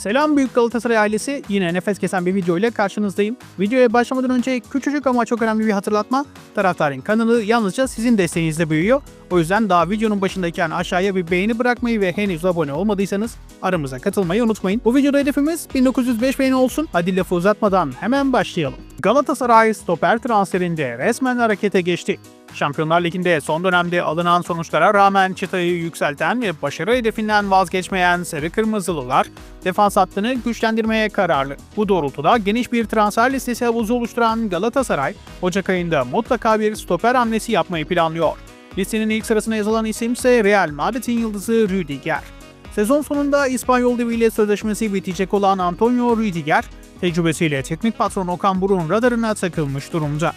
Selam büyük Galatasaray ailesi. Yine nefes kesen bir video ile karşınızdayım. Videoya başlamadan önce küçücük ama çok önemli bir hatırlatma. Taraftarın kanalı yalnızca sizin desteğinizle büyüyor. O yüzden daha videonun başındayken aşağıya bir beğeni bırakmayı ve henüz abone olmadıysanız aramıza katılmayı unutmayın. Bu videoda hedefimiz 1905 beğeni olsun. Hadi lafı uzatmadan hemen başlayalım. Galatasaray stoper transferinde resmen harekete geçti. Şampiyonlar Ligi'nde son dönemde alınan sonuçlara rağmen çıtayı yükselten ve başarı hedefinden vazgeçmeyen Sarı Kırmızılılar defans hattını güçlendirmeye kararlı. Bu doğrultuda geniş bir transfer listesi havuzu oluşturan Galatasaray, Ocak ayında mutlaka bir stoper hamlesi yapmayı planlıyor. Listenin ilk sırasına yazılan isim ise Real Madrid'in yıldızı Rüdiger. Sezon sonunda İspanyol deviyle sözleşmesi bitecek olan Antonio Rüdiger, tecrübesiyle teknik patron Okan Buruk'un radarına takılmış durumda.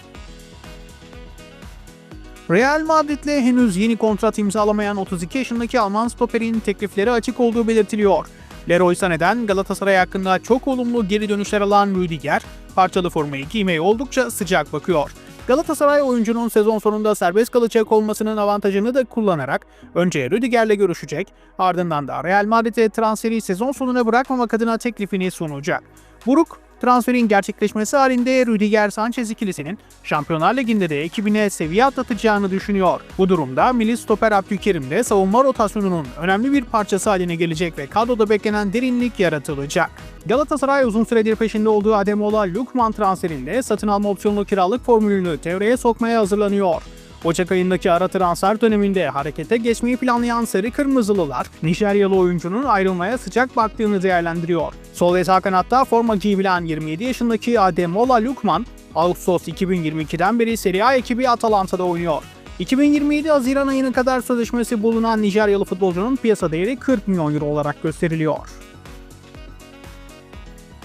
Real Madrid'le henüz yeni kontrat imzalamayan 32 yaşındaki Alman stoperin teklifleri açık olduğu belirtiliyor. Leroy Sané'den Galatasaray hakkında çok olumlu geri dönüşler alan Rüdiger, parçalı formayı giymeye oldukça sıcak bakıyor. Galatasaray oyuncunun sezon sonunda serbest kalacak olmasının avantajını da kullanarak önce Rüdiger'le görüşecek, ardından da Real Madrid'e transferi sezon sonuna bırakmamak adına teklifini sunacak. Buruk, transferin gerçekleşmesi halinde Rüdiger Sanchez ikilisinin Şampiyonlar Ligi'nde de ekibine seviye atlatacağını düşünüyor. Bu durumda milli stoper Abdülkerim de savunma rotasyonunun önemli bir parçası haline gelecek ve kadroda beklenen derinlik yaratılacak. Galatasaray uzun süredir peşinde olduğu Ademola Lukman transferinde satın alma opsiyonlu kiralık formülünü devreye sokmaya hazırlanıyor. Ocak ayındaki ara transfer döneminde harekete geçmeyi planlayan Sarı Kırmızılılar, Nijeryalı oyuncunun ayrılmaya sıcak baktığını değerlendiriyor. Sol ve kanatta forma giyebilen 27 yaşındaki Ademola Lukman, Ağustos 2022'den beri Serie A ekibi Atalanta'da oynuyor. 2027 Haziran ayına kadar sözleşmesi bulunan Nijeryalı futbolcunun piyasa değeri 40 milyon euro olarak gösteriliyor.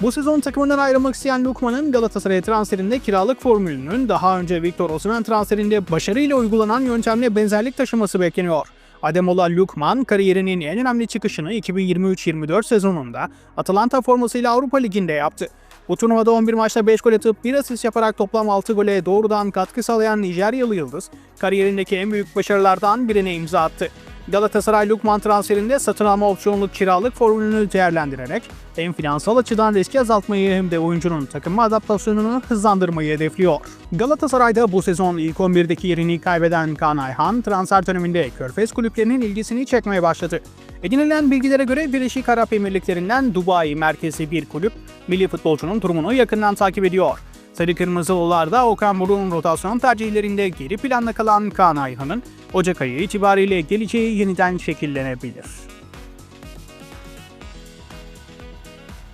Bu sezon takımından ayrılmak isteyen Lukman'ın Galatasaray transferinde kiralık formülünün daha önce Victor Osimhen transferinde başarıyla uygulanan yöntemle benzerlik taşıması bekleniyor. Ademola Lukman kariyerinin en önemli çıkışını 2023-24 sezonunda Atalanta formasıyla Avrupa Ligi'nde yaptı. Bu turnuvada 11 maçta 5 gol atıp 1 asist yaparak toplam 6 gole doğrudan katkı sağlayan Nijeryalı Yıldız, kariyerindeki en büyük başarılardan birine imza attı. Galatasaray Lukman transferinde satın alma opsiyonlu kiralık formülünü değerlendirerek hem finansal açıdan riski azaltmayı hem de oyuncunun takıma adaptasyonunu hızlandırmayı hedefliyor. Galatasaray'da bu sezon ilk 11'deki yerini kaybeden Kaan Ayhan transfer döneminde Körfez kulüplerinin ilgisini çekmeye başladı. Edinilen bilgilere göre Birleşik Arap Emirlikleri'nden Dubai merkezi bir kulüp milli futbolcunun durumunu yakından takip ediyor. Sarı Kırmızılılarda Okan Buruk'un rotasyon tercihlerinde geri planda kalan Kaan Ayhan'ın Ocak ayı itibariyle geleceği yeniden şekillenebilir.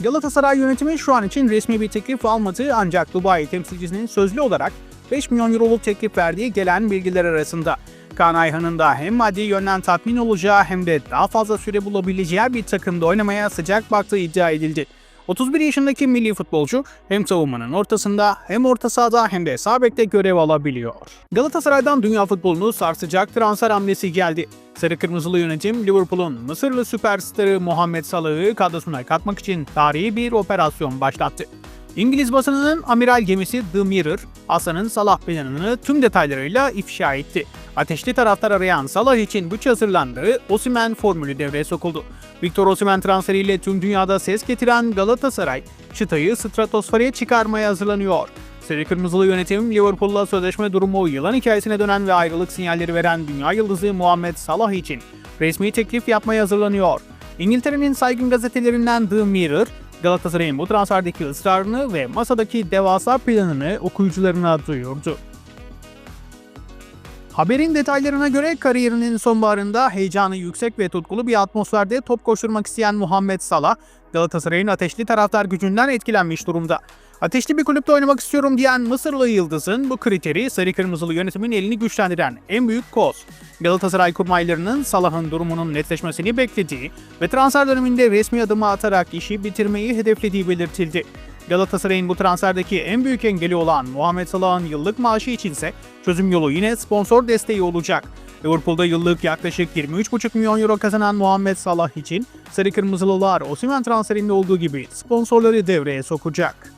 Galatasaray yönetimi şu an için resmi bir teklif almadı ancak Dubai temsilcisinin sözlü olarak 5 milyon euroluk teklif verdiği gelen bilgiler arasında. Kaan Ayhan'ın da hem maddi yönden tatmin olacağı hem de daha fazla süre bulabileceği bir takımda oynamaya sıcak baktığı iddia edildi. 31 yaşındaki milli futbolcu hem savunmanın ortasında hem orta sahada hem de sağ görev alabiliyor. Galatasaray'dan dünya futbolunu sarsacak transfer hamlesi geldi. Sarı Kırmızılı yönetim Liverpool'un Mısırlı süperstarı Muhammed Salah'ı kadrosuna katmak için tarihi bir operasyon başlattı. İngiliz basınının amiral gemisi The Mirror, Hasan'ın Salah planını tüm detaylarıyla ifşa etti. Ateşli taraftar arayan Salah için bütçe hazırlandığı Osimhen formülü devreye sokuldu. Victor Osimhen transferiyle tüm dünyada ses getiren Galatasaray, çıtayı stratosfere çıkarmaya hazırlanıyor. Sarı Kırmızılı yönetim Liverpool'la sözleşme durumu yılan hikayesine dönen ve ayrılık sinyalleri veren dünya yıldızı Muhammed Salah için resmi teklif yapmaya hazırlanıyor. İngiltere'nin saygın gazetelerinden The Mirror, Galatasaray'ın bu transferdeki ısrarını ve masadaki devasa planını okuyucularına duyurdu. Haberin detaylarına göre kariyerinin sonbaharında heyecanı yüksek ve tutkulu bir atmosferde top koşturmak isteyen Muhammed Salah, Galatasaray'ın ateşli taraftar gücünden etkilenmiş durumda. Ateşli bir kulüpte oynamak istiyorum diyen Mısırlı Yıldız'ın bu kriteri sarı kırmızılı yönetimin elini güçlendiren en büyük koz. Galatasaray kurmaylarının Salah'ın durumunun netleşmesini beklediği ve transfer döneminde resmi adımı atarak işi bitirmeyi hedeflediği belirtildi. Galatasaray'ın bu transferdeki en büyük engeli olan Muhammed Salah'ın yıllık maaşı içinse çözüm yolu yine sponsor desteği olacak. Liverpool'da yıllık yaklaşık 23,5 milyon euro kazanan Muhammed Salah için Sarı Kırmızılılar Osimhen transferinde olduğu gibi sponsorları devreye sokacak.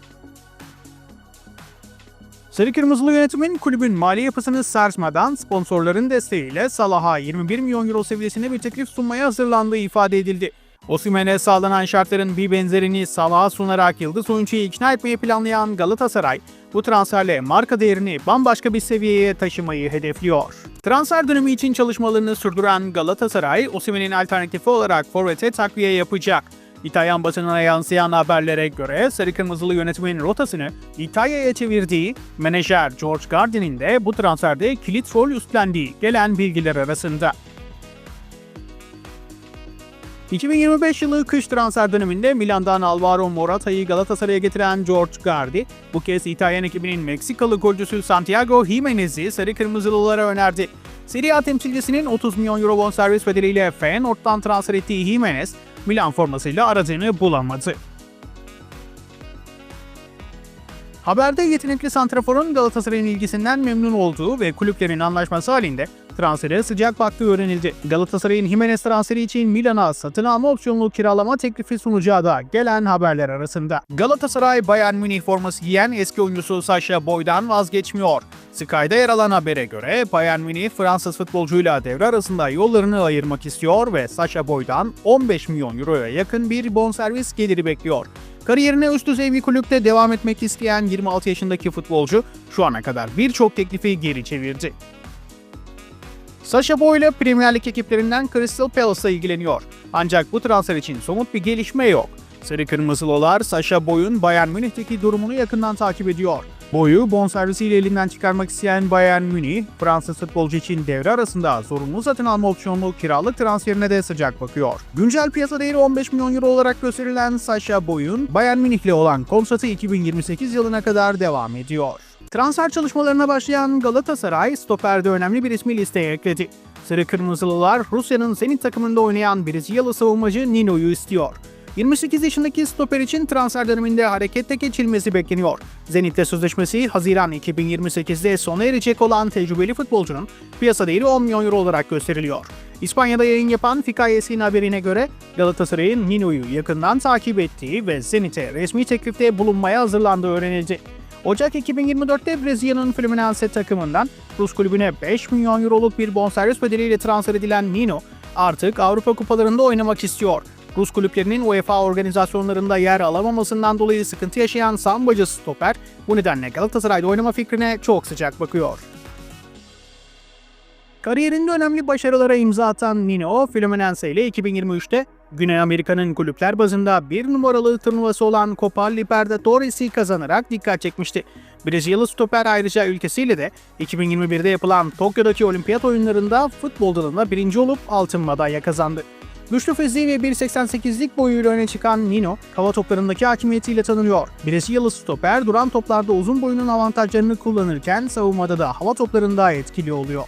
Sarı Kırmızılı yönetimin kulübün mali yapısını sarsmadan sponsorların desteğiyle Salah'a 21 milyon euro seviyesinde bir teklif sunmaya hazırlandığı ifade edildi. Osimhen'e sağlanan şartların bir benzerini Salah'a sunarak Yıldız oyuncuyu ikna etmeyi planlayan Galatasaray, bu transferle marka değerini bambaşka bir seviyeye taşımayı hedefliyor. Transfer dönemi için çalışmalarını sürdüren Galatasaray, Osimhen'in alternatifi olarak forvete takviye yapacak. İtalyan basınına yansıyan haberlere göre Sarı Kırmızılı yönetimin rotasını İtalya'ya çevirdiği menajer George Gardner'in de bu transferde kilit rol üstlendiği gelen bilgiler arasında. 2025 yılı kış transfer döneminde Milan'dan Alvaro Morata'yı Galatasaray'a getiren George Gardi, bu kez İtalyan ekibinin Meksikalı golcüsü Santiago Jimenez'i Sarı Kırmızılılara önerdi. Serie A temsilcisinin 30 milyon euro bonservis bedeliyle Feyenoord'dan transfer ettiği Jimenez, Milan formasıyla aradığını bulamadı. Haberde yetenekli santraforun Galatasaray'ın ilgisinden memnun olduğu ve kulüplerin anlaşması halinde transfere sıcak baktığı öğrenildi. Galatasaray'ın Jimenez transferi için Milan'a satın alma opsiyonlu kiralama teklifi sunacağı da gelen haberler arasında. Galatasaray Bayern Münih forması giyen eski oyuncusu Sasha Boy'dan vazgeçmiyor. Sky'da yer alan habere göre Bayern Münih Fransız futbolcuyla devre arasında yollarını ayırmak istiyor ve Sasha Boy'dan 15 milyon euroya yakın bir bonservis geliri bekliyor. Kariyerine üst düzey bir kulüpte devam etmek isteyen 26 yaşındaki futbolcu şu ana kadar birçok teklifi geri çevirdi. Sasha Boy ile Premier Lig ekiplerinden Crystal Palace'la ilgileniyor. Ancak bu transfer için somut bir gelişme yok. Sarı Kırmızılılar Sasha Boy'un Bayern Münih'teki durumunu yakından takip ediyor. Boyu bonservisiyle elinden çıkarmak isteyen Bayern Münih, Fransız futbolcu için devre arasında zorunlu satın alma opsiyonlu kiralık transferine de sıcak bakıyor. Güncel piyasa değeri 15 milyon euro olarak gösterilen Sasha Boy'un Bayern Münih'le olan kontratı 2028 yılına kadar devam ediyor. Transfer çalışmalarına başlayan Galatasaray, stoperde önemli bir ismi listeye ekledi. Sarı Kırmızılılar Rusya'nın Zenit takımında oynayan Brezilyalı savunmacı Nino'yu istiyor. 28 yaşındaki stoper için transfer döneminde harekete geçilmesi bekleniyor. Zenit'te sözleşmesi Haziran 2028'de sona erecek olan tecrübeli futbolcunun piyasa değeri 10 milyon euro olarak gösteriliyor. İspanya'da yayın yapan Fikayes'in haberine göre Galatasaray'ın Nino'yu yakından takip ettiği ve Zenit'e resmi teklifte bulunmaya hazırlandığı öğrenildi. Ocak 2024'te Brezilya'nın Fluminense takımından Rus kulübüne 5 milyon euroluk bir bonservis bedeliyle transfer edilen Nino artık Avrupa kupalarında oynamak istiyor. Rus kulüplerinin UEFA organizasyonlarında yer alamamasından dolayı sıkıntı yaşayan sambacı stoper bu nedenle Galatasaray'da oynama fikrine çok sıcak bakıyor. Kariyerinde önemli başarılara imza atan Nino, Fluminense ile 2023'te Güney Amerika'nın kulüpler bazında bir numaralı turnuvası olan Copa Libertadores'i kazanarak dikkat çekmişti. Brezilyalı stoper ayrıca ülkesiyle de 2021'de yapılan Tokyo'daki olimpiyat oyunlarında futbol dalında birinci olup altın madalya kazandı. Güçlü fiziği ve 1.88'lik boyuyla öne çıkan Nino, hava toplarındaki hakimiyetiyle tanınıyor. Brezilyalı stoper duran toplarda uzun boyunun avantajlarını kullanırken savunmada da hava toplarında etkili oluyor.